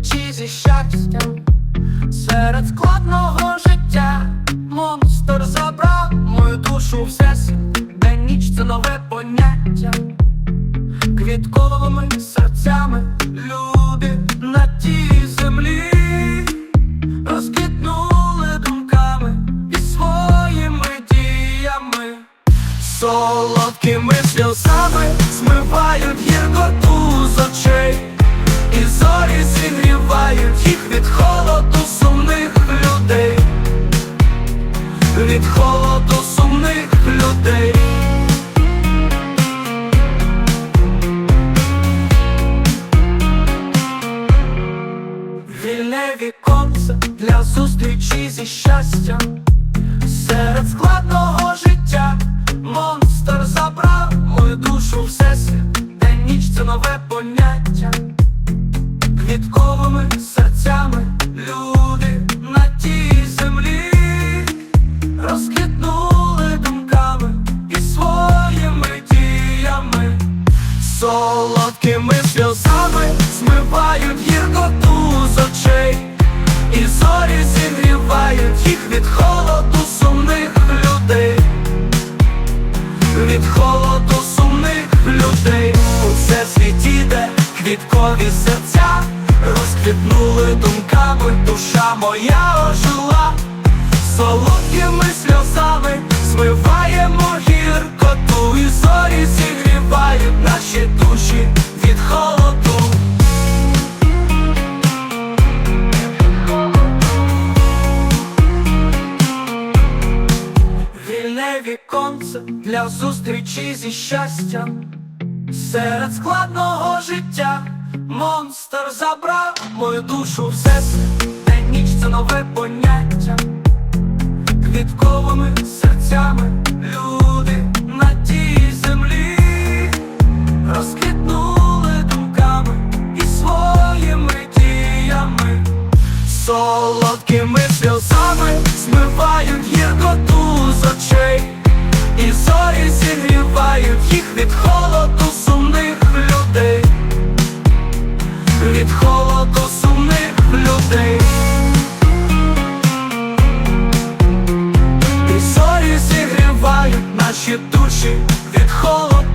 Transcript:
борючи зі щастям, серед складного життя монстр забрав мою душу все де ніч це нове поняття, квітковими серцями люди на тій землі, розкиднули думками і своїми діями. Соло Вільне віконце для зустрічі зі щастям. Серед складного життя монстр забрав мою душу всесвіт, де ніч це нове поняття. Квітковими серцями люди на тій землі розквітнули думками і своїми діями, солодкими квіткові серця розквітнули думками, душа моя ожила, солодкими сльозами змиваємо гіркоту, і зорі зігрівають наші душі від холоду. Вільне віконце для зустрічі зі щастям. Серед складного життя монстр забрав мою душу всесвіт, де ніч це нове поняття, квітковими серцями люди на тій землі розквітнули думками і своїми діями. Солодкими сльозами змивають гіркоту з очей, і зорі зігрівають їх наші душі від холоду